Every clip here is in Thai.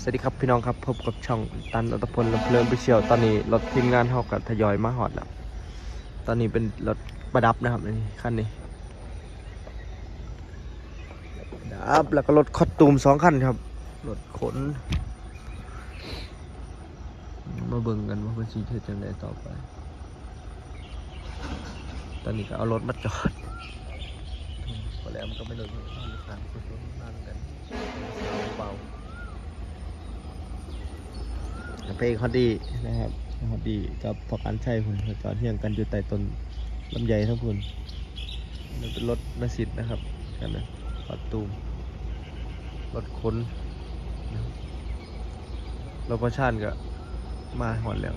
สวัสดีครับพี่น้องครับพบกับช่องตันอัตพลลำเพลินไปเชียวตอนนี้รถทีมงานเท่ากับทยอยมาหอดแล้วตอนนี้เป็นรถประดับนะครับนนี้คันนี้ประดับแล้วก็รถคอสตูมสองคันครับรถขน มาเบิ่งกันว่าเป็นสีเทจังไดต่อไป ตอนนี้ก็เอารถมาจอดพอแล้วมันก็ไม่เลยทางทางคุณนั่งกันเบาๆ เพลงฮอตดีนะครับฮอตดีกับพอการใช้คุณจอดเที่ยงกันอยู่ใต้ต้นลำไยทั้งคุณมันเป็นรถนาสิตนะครับกันนะปัดตูมรถค้นรถประชานก็มาหอดแล้ว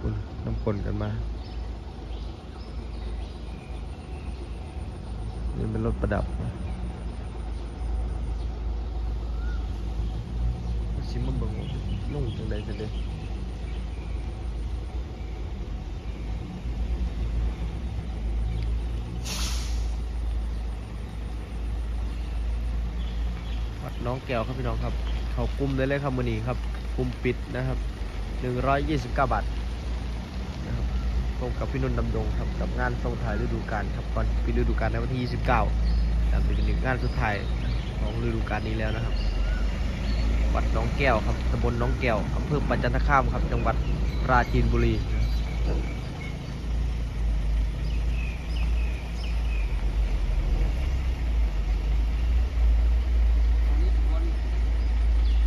คุณน้ำคนกันมานี่เป็นรถประดับนะชิมมาเบิ่งว่า นุ่งจังใดจังใดวัดน้องแก้วครับพี่น้องครับ เขากลุ่มได้เลยครับมือนี้ครับกลุ่มปิดนะครับ129 บาทนะครับตรงกับพี่นุ่นดำดงครับกับงานส่งท้ายฤดูกาลครับก่อนปิดฤดูกาลในวันที่ 29แล้วเป็นหนึ่งงานสุดท้ายของฤดูกาลนี้แล้วนะครับ วัดหน้องแก้วครับตำบลหน้องแก้วอำเภอปัญจันทคามครับ จังหวัดปราจีนบุรี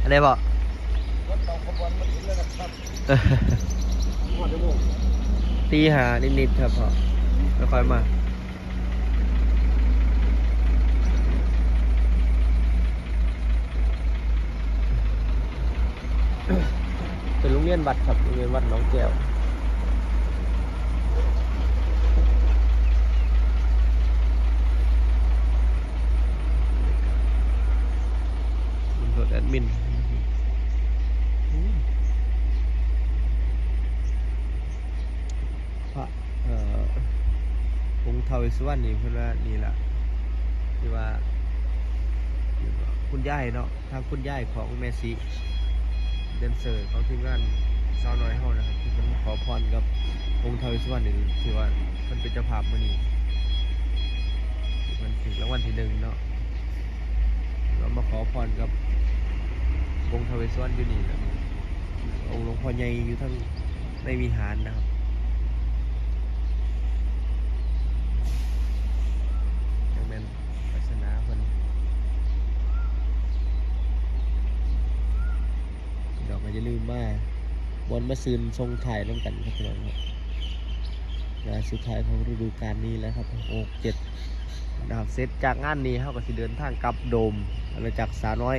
อะไรบอกตีหานิดๆครับพ่อไม่ค่อยมา วียนวัดครับโรงเรียนวัดหน้องแก้วรถแอดมินพระเอ่อองค์ทวเวสวรรณนี่เพิ่อนว่านี่แหละที่ว่า คุณย่ายเนาะทางคุณย่ายของแมซี เดนเซอร์ของทีมงานสาวน้อยเฮานะครับที่มันขอพรกับองค์ทวเวสวรรค์นี่ถือว่ามันเป็นเจ้าภาพมื้อนี้มันถึงรางวัลที่หนึ่งเนาะเรามาขอพรกับองค์ทวเวสวรรค์อยู่นี่นะองค์หลวงพ่อใหญ่อยู่ทั้งในวิหารนะครับ ยังเป็นศาสนาเพิ่นดอกก็จะลืมว่า บอลมาซืนทรงถ่ายร่วมกันครับพี่น้องครับงานสุดท้ายของฤดูกาลนี้แล้วครับโอ้เจ็ดนะครับเสร็จากงานนี้เขาก็สิเดินทางกลับโดมอาณาจักรสาน้อย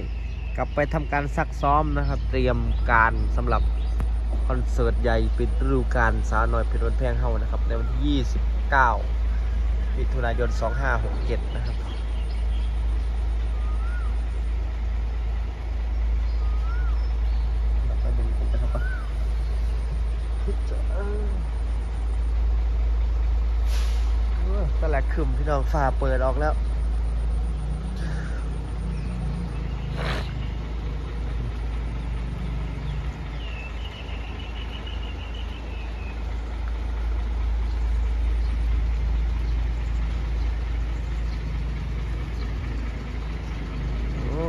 กลับไปทำการซักซ้อมนะครับ เตรียมการสำหรับคอนเสิร์ตใหญ่ปิดฤดูกาลสาน้อยเพชรวันแพงเฮานะครับในวันที่ 29มิถุนายน 2567 นะครับ เราไปดูกันนะครับว่าเออเออตะแหลกขึ้ น้องฟ้าเปิดออกแล้วโอ้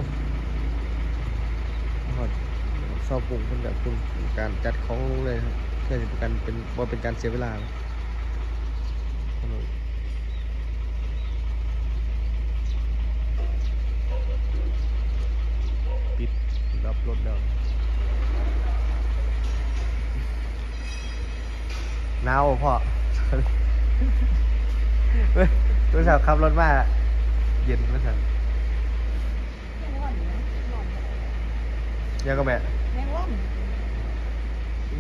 หอดซอปรุงเป็นแบบคุณการจัดของลงเลยครับเพื่อเป็นการเป็นว่าเป็นการเสียเวลานะปิด รับรถแล้วหนาวพ่อเฮ้ยรู้สึกขับรถมาเย็นไม่สันยังก็แม่แมงวัน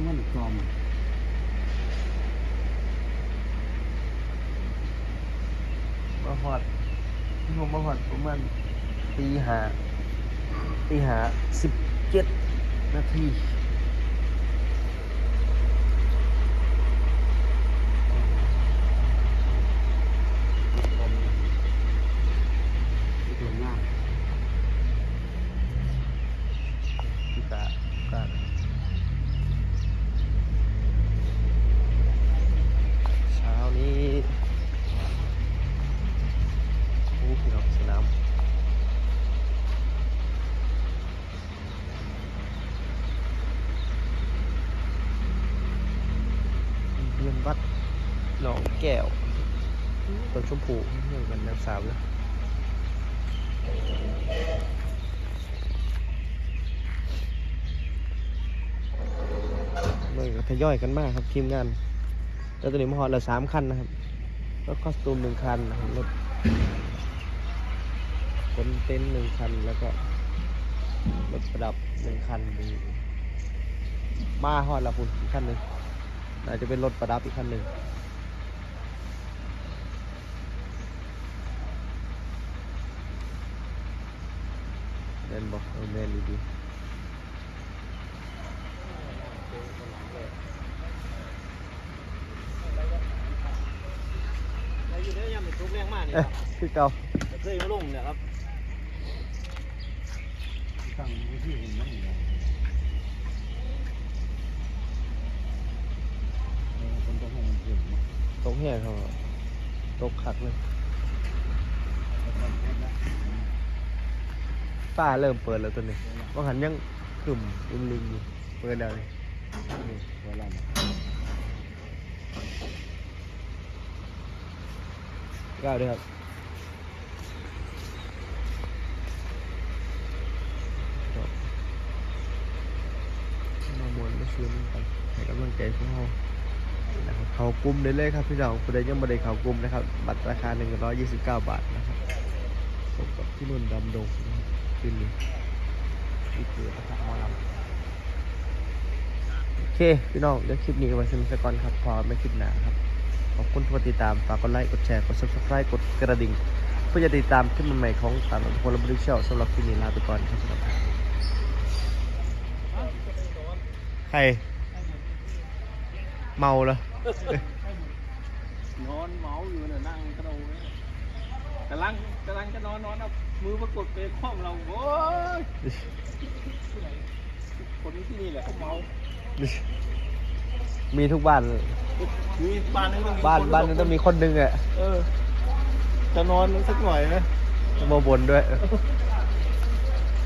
เงินกลอมมาหอดผมมาหอดประมาณตีหาตีหาสิบ เจ็ดนาทีชมพูเรื่องกันแบบสามเลยมันก็ทยอยกันมากครับทีมงานแล้วตอนนี้มาฮอดละสามคันนะครับรถคอสตูมหนึ่งคันนะครับรถคนเต็นหนึ่งคันแล้วก็รถประดับหนึ่งคันมีมาฮอดละคุณอีกคันหนึ่งอาจจะเป็นรถประดับอีกคันหนึ่ง เล่นบอกเออแมนดีดีแล้วอยู่ได้ยังเป็นทุกเรื่องมากนี่เอ๊ะคือเก่าเคยมาลงเนี่ยครับตั้งวิธีเห็นมันอยู่คนต้องให้มันเปลี่ยนเนาะตกแห้งเขาตกขักเลย ฝ้าเริ่มเปิดแล้วตัวนี้ว่าหันยังขึมอึมลึมอยู่เปิดแล้วนี่นี่เวลาเนี่ยก้าวด้วยครับมามวนมาซื้อมันกันให้กำลังใจพวกเรานะครับเขากลุ่มได้เลยครับพี่น้องผู้ใดยังไม่ได้เขากลุ่มนะครับ บัตรราคา 129 บาทนะครับพบกับพี่นุ่นดำดงนะครับ คืนนี้นี่คือประทับหมอลำโอเค พี่น้องเดี๋ยวคลิปนี้ก็ไว้สนุกสักก่อนครับ พอไม่คลิปหนาครับ ขอบคุณทุกคนติดตาม ฝากกดไลค์ กดแชร์ กด subscribe กดกระดิ่ง เพื่อจะติดตามคลิปใหม่ๆของตามพลบริเชียลสำหรับคลิปนี้ลาไปก่อนครับสำหรับใคร เมาเหรอนอนเมาอยู่เนี่ยนั่งกระโดดกำลังกำลังจะนอนนอนเอามือมากดเบรกคว่ำเราโอ้ยคนที่นี่แหละเขาเมามีทุกบ้านเลยมีบ้านนึงต้องมีบ้านคบ้านนึงต้องมีคนหนึงอะเออ จะนอนสักหน่อยนะต้องมาบนด้วย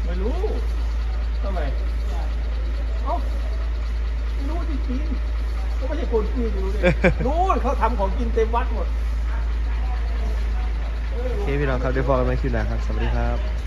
ไม่รู้ทำไมเอ้าไม่รู้จริงๆก็ไม่ใช่คนกินรู้เลยรู้เขาทำของกินเต็มวัดหมด โอเคพี่น้องครับเดี๋ยวพอกันใหม่คลิปหน้าครับ สวัสดีครับ